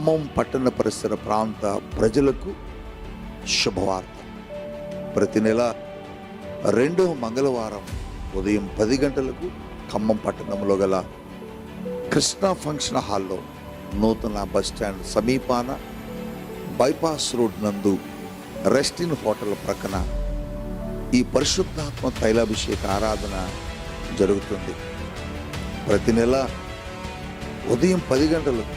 ఖమ్మం పట్టణ పరిసర ప్రాంత ప్రజలకు శుభవార్త. ప్రతి నెల రెండవ మంగళవారం ఉదయం పది గంటలకు ఖమ్మం పట్టణంలో గల కృష్ణా ఫంక్షన్ హాల్లో నూతన బస్ స్టాండ్ సమీపాన బైపాస్ రోడ్ నందు రెస్టిన్ హోటల్ ప్రక్కన ఈ పరిశుద్ధాత్మ తైలాభిషేక ఆరాధన జరుగుతుంది. ప్రతి నెల ఉదయం పది గంటలకు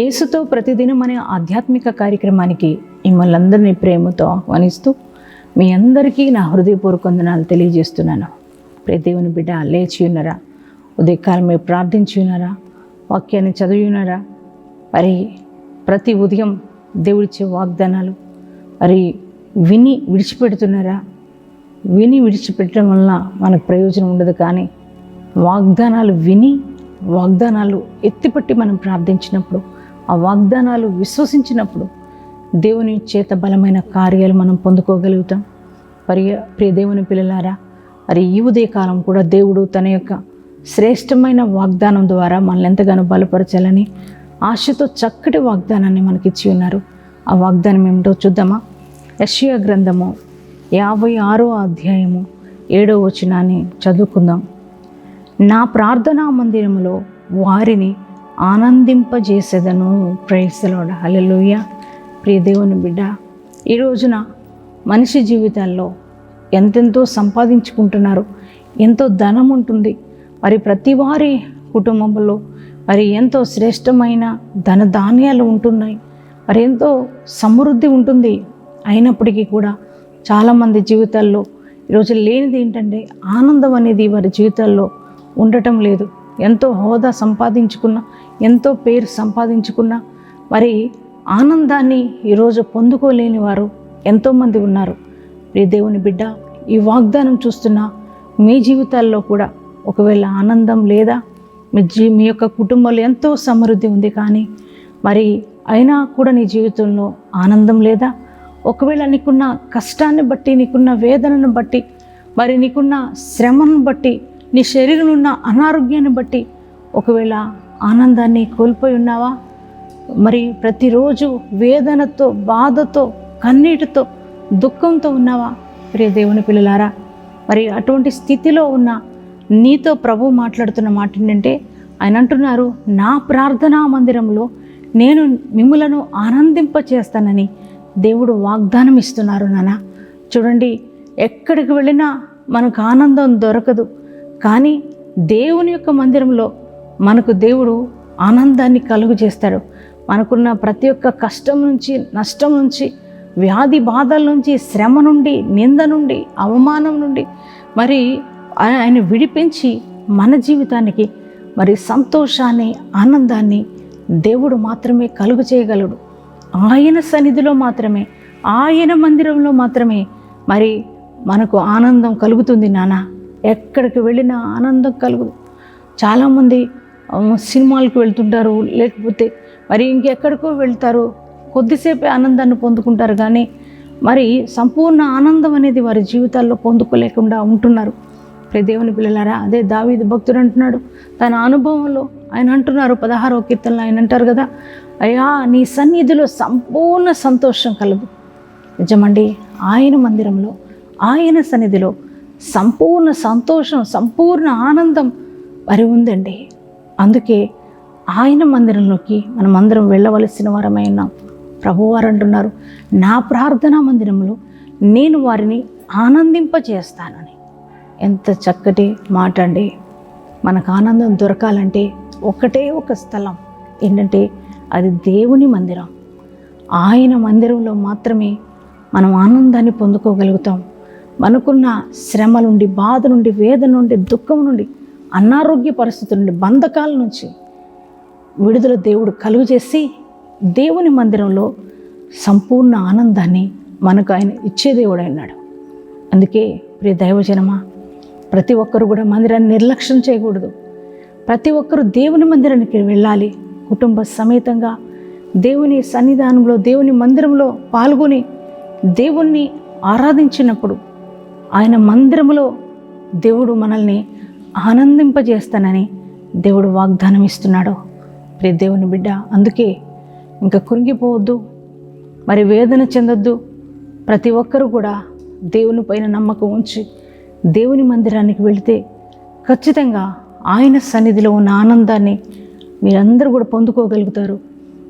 యేసుతో ప్రతిదినం అనే ఆధ్యాత్మిక కార్యక్రమానికి మిమ్మల్ని అందరినీ ప్రేమతో ఆహ్వానిస్తూ మీ అందరికీ నా హృదయపూర్వక వందనాలు తెలియజేస్తున్నాను. ప్రతి దేవుని బిడ్డ లేచి ఉన్నారా? ఉదయకాలం మీరు ప్రార్థించి ఉన్నారా? వాక్యాన్ని చదివి ఉన్నారా? మరి ప్రతి ఉదయం దేవుడిచ్చే వాగ్దానాలు మరి విని విడిచిపెడుతున్నారా? విని విడిచిపెట్టడం వలన మనకు ప్రయోజనం ఉండదు కానీ వాగ్దానాలు విని వాగ్దానాలు ఎత్తిపట్టి మనం ప్రార్థించినప్పుడు ఆ వాగ్దానాలు విశ్వసించినప్పుడు దేవుని చేత బలమైన కార్యాలు మనం పొందుకోగలుగుతాం. పరి ప్రియ దేవుని పిల్లలారా మరి ఈ ఉదయకాలం కూడా దేవుడు తన యొక్క శ్రేష్టమైన వాగ్దానం ద్వారా మనల్ని ఎంతగానో బలపరచాలని ఆశతో చక్కటి వాగ్దానాన్ని మనకిచ్చి ఉన్నారు. ఆ వాగ్దానం ఏమిటో చూద్దామా? యషియా గ్రంథము యాభై ఆరో అధ్యాయము ఏడో వచనాన్ని చదువుకుందాం. నా ప్రార్థనా మందిరములో వారిని ఆనందింపజేసేదను. ప్రేసలోడ హల్లెలూయ ప్రియ దేవుని బిడ్డ ఈ రోజున మనిషి జీవితాల్లో ఎంతెంతో సంపాదించుకుంటున్నారు ఎంతో ధనం ఉంటుంది మరి ప్రతి వారి కుటుంబంలో మరి ఎంతో శ్రేష్టమైన ధన ధాన్యాలు ఉంటున్నాయి మరి ఎంతో సమృద్ధి ఉంటుంది. అయినప్పటికీ కూడా చాలామంది జీవితాల్లో ఈరోజు లేనిది ఏంటంటే ఆనందం అనేది వారి జీవితాల్లో ఉండటం లేదు. ఎంతో హోదా సంపాదించుకున్న ఎంతో పేరు సంపాదించుకున్న మరి ఆనందాన్ని ఈరోజు పొందుకోలేని వారు ఎంతోమంది ఉన్నారు. ప్రియ దేవుని బిడ్డ ఈ వాగ్దానం చూస్తున్న మీ జీవితాల్లో కూడా ఒకవేళ ఆనందం లేదా మీ జీ మీ యొక్క కుటుంబంలో ఎంతో సమృద్ధి ఉంది కానీ మరి అయినా కూడా నీ జీవితంలో ఆనందం లేదా? ఒకవేళ నీకున్న కష్టాన్ని బట్టి నీకున్న వేదనను బట్టి మరి నీకున్న శ్రమను బట్టి నీ శరీరంలో ఉన్న అనారోగ్యాన్ని బట్టి ఒకవేళ ఆనందాన్ని కోల్పోయి ఉన్నావా? మరి ప్రతిరోజు వేదనతో బాధతో కన్నీటితో దుఃఖంతో ఉన్నావా? ప్రియ దేవుని పిల్లలారా మరి అటువంటి స్థితిలో ఉన్న నీతో ప్రభు మాట్లాడుతున్న మాట ఏంటంటే ఆయన అంటున్నారు నా ప్రార్థనా మందిరంలో నేను మిమ్మలను ఆనందింపచేస్తానని దేవుడు వాగ్దానం ఇస్తున్నారు నాన్న చూడండి ఎక్కడికి వెళ్ళినా మనకు ఆనందం దొరకదు. కానీ దేవుని యొక్క మందిరంలో మనకు దేవుడు ఆనందాన్ని కలుగు చేస్తాడు. మనకున్న ప్రతి ఒక్క కష్టం నుంచి నష్టం నుంచి వ్యాధి బాధల నుంచి శ్రమ నుండి నింద నుండి అవమానం నుండి మరి ఆయన విడిపించి మన జీవితానికి మరి సంతోషాన్ని ఆనందాన్ని దేవుడు మాత్రమే కలుగు చేయగలడు. ఆయన సన్నిధిలో మాత్రమే ఆయన మందిరంలో మాత్రమే మరి మనకు ఆనందం కలుగుతుంది నాన్న ఎక్కడికి వెళ్ళినా ఆనందం కలుగు చాలామంది సినిమాలకు వెళ్తుంటారు లేకపోతే మరి ఇంకెక్కడికో వెళ్తారు. కొద్దిసేపే ఆనందాన్ని పొందుకుంటారు కానీ మరి సంపూర్ణ ఆనందం అనేది వారి జీవితాల్లో పొందుకోలేకుండా ఉంటున్నారు. దేవుని పిల్లలారా అదే దావీదు భక్తుడు అంటున్నాడు. తన అనుభవంలో ఆయన అంటున్నారు పదహారో కీర్తనలో ఆయన అంటారు కదా అయ్యా నీ సన్నిధిలో సంపూర్ణ సంతోషం కలదు. నిజమండి ఆయన మందిరంలో ఆయన సన్నిధిలో సంపూర్ణ సంతోషం సంపూర్ణ ఆనందం మరి ఉందండి. అందుకే ఆయన మందిరంలోకి మనం అందరం వెళ్ళవలసిన వారమై ఉన్నాం. ప్రభువారు అంటున్నారు నా ప్రార్థనా మందిరంలో నేను వారిని ఆనందింపజేస్తానని. ఎంత చక్కటి మాట అండి మనకు ఆనందం దొరకాలంటే ఒకటే ఒక స్థలం ఏంటంటే అది దేవుని మందిరం. ఆయన మందిరంలో మాత్రమే మనం ఆనందాన్ని పొందుకోగలుగుతాం. మనకున్న శ్రమ నుండి బాధ నుండి వేదన నుండి దుఃఖం నుండి అనారోగ్య పరిస్థితుల నుండి బంధకాల నుంచి విడుదల దేవుడు కలుగు చేసి దేవుని మందిరంలో సంపూర్ణ ఆనందాన్ని మనకు ఆయన ఇచ్చే దేవుడు అన్నాడు అందుకే ప్రియ దైవజనమా ప్రతి ఒక్కరు కూడా మందిరాన్ని నిర్లక్ష్యం చేయకూడదు. ప్రతి ఒక్కరూ దేవుని మందిరానికి వెళ్ళాలి. కుటుంబ సమేతంగా దేవుని సన్నిధానంలో దేవుని మందిరంలో పాల్గొని దేవుణ్ణి ఆరాధించినప్పుడు ఆయన మందిరములో దేవుడు మనల్ని ఆనందింపజేస్తానని దేవుడు వాగ్దానం ఇస్తున్నాడు. ప్రియ దేవుని బిడ్డ అందుకే ఇంకా కురిగిపోవద్దు మరి వేదన చెందొద్దు. ప్రతి ఒక్కరూ కూడా దేవుని పైన నమ్మకం ఉంచి దేవుని మందిరానికి వెళితే ఖచ్చితంగా ఆయన సన్నిధిలో ఉన్న ఆనందాన్ని మీరందరూ కూడా పొందుకోగలుగుతారు.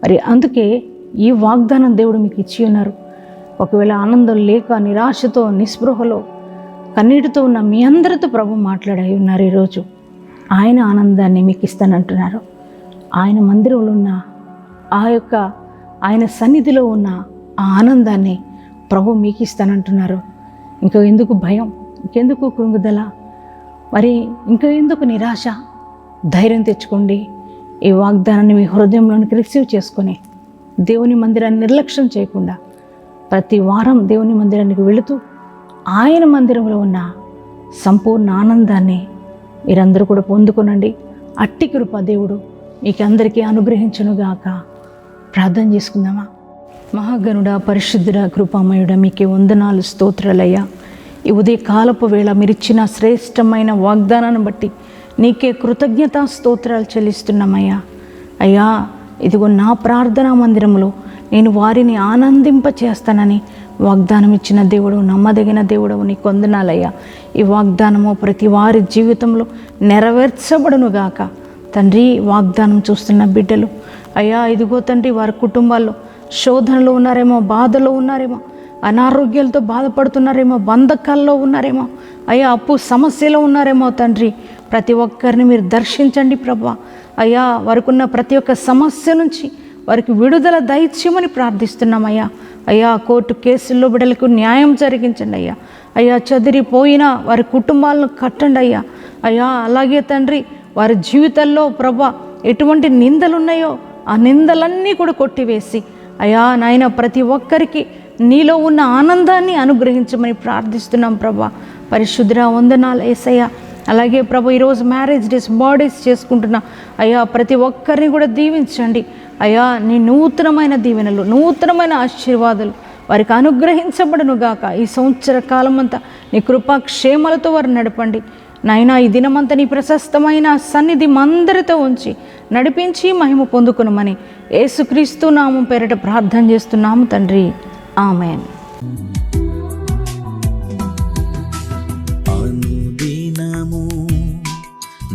మరి అందుకే ఈ వాగ్దానం దేవుడు మీకు ఇచ్చి ఉన్నారు. ఒకవేళ ఆనందం లేక నిరాశతో నిస్పృహలో కన్నీటితో ఉన్న మీ అందరితో ప్రభు మాట్లాడాయి ఉన్నారు ఈరోజు. ఆయన ఆనందాన్ని మీకు ఇస్తానంటున్నారు. ఆయన మందిరంలో ఉన్న ఆ యొక్క ఆయన సన్నిధిలో ఉన్న ఆ ఆనందాన్ని ప్రభు మీకు ఇస్తానంటున్నారు. ఇంకా ఎందుకు భయం? ఇంకెందుకు కృంగుదల? మరి ఇంకా ఎందుకు నిరాశ? ధైర్యం తెచ్చుకోండి. ఈ వాగ్దానాన్ని మీ హృదయంలోనికి రిసీవ్ చేసుకొని దేవుని మందిరాన్ని నిర్లక్ష్యం చేయకుండా ప్రతి వారం దేవుని మందిరానికి వెళుతూ ఆయన మందిరంలో ఉన్న సంపూర్ణ ఆనందాన్ని మీరందరూ కూడా పొందుకునండి. అట్టి కృప దేవుడు మీకు అందరికీ అనుగ్రహించునుగాక. ప్రార్థన చేసుకుందామా? మహాగణుడ పరిశుద్ధుడ కృపామయుడ మీకే వందనాలు స్తోత్రాలయ్యా. ఈ ఉదయ కాలపు వేళ మీరిచ్చిన శ్రేష్టమైన వాగ్దానాన్ని బట్టి నీకే కృతజ్ఞతా స్తోత్రాలు చెల్లిస్తున్నామయ్యా. అయ్యా ఇదిగో నా ప్రార్థనా మందిరంలో నేను వారిని ఆనందింప చేస్తానని వాగ్దానం ఇచ్చిన దేవుడు నమ్మదగిన దేవుడు నీ కొందనాలయ్యా. ఈ వాగ్దానము ప్రతి వారి జీవితంలో నెరవేర్చబడునుగాక. తండ్రి వాగ్దానం చూస్తున్న బిడ్డలు అయ్యా ఇదిగో తండ్రి వారి కుటుంబాల్లో శోధనలో ఉన్నారేమో బాధలో ఉన్నారేమో అనారోగ్యాలతో బాధపడుతున్నారేమో బంధకాల్లో ఉన్నారేమో అయ్యా అప్పు సమస్యలో ఉన్నారేమో తండ్రి. ప్రతి ఒక్కరిని మీరు దర్శించండి ప్రభా. అయ్యా వారికి ఉన్న ప్రతి ఒక్క సమస్య నుంచి వారికి విడుదల దైత్యమని ప్రార్థిస్తున్నామయ్యా. అయ్యా కోర్టు కేసుల్లో బిడ్డలకు న్యాయం జరిగించండి అయ్యా. అయ్యా చదిరిపోయిన వారి కుటుంబాలను కట్టండి అయ్యా. అయ్యా అలాగే తండ్రి వారి జీవితాల్లో ప్రభా ఎటువంటి నిందలు ఉన్నాయో ఆ నిందలన్నీ కూడా కొట్టివేసి అయ్యా నాయన ప్రతి ఒక్కరికి నీలో ఉన్న ఆనందాన్ని అనుగ్రహించమని ప్రార్థిస్తున్నాం ప్రభా. పరిశుద్ర వందనాలు ఏసయ్యా. అలాగే ప్రభు ఈరోజు మ్యారేజ్ డేస్ బాడీస్ చేసుకుంటున్న అయ్యా ప్రతి ఒక్కరిని కూడా దీవించండి. అయ్యా నీ నూతనమైన దీవెనలు నూతనమైన ఆశీర్వాదాలు వారికి అనుగ్రహించబడును గాక. ఈ సంవత్సర కాలం అంతా నీ కృపాక్షేమలతో వారు నడపండి. నాయన ఈ దినమంతా నీ ప్రశస్తమైన సన్నిధి మందరితో ఉంచి నడిపించి మహిమ పొందుకునమని యేసుక్రీస్తు నామం పేరిట ప్రార్థన చేస్తున్నాము తండ్రి. ఆమెన్.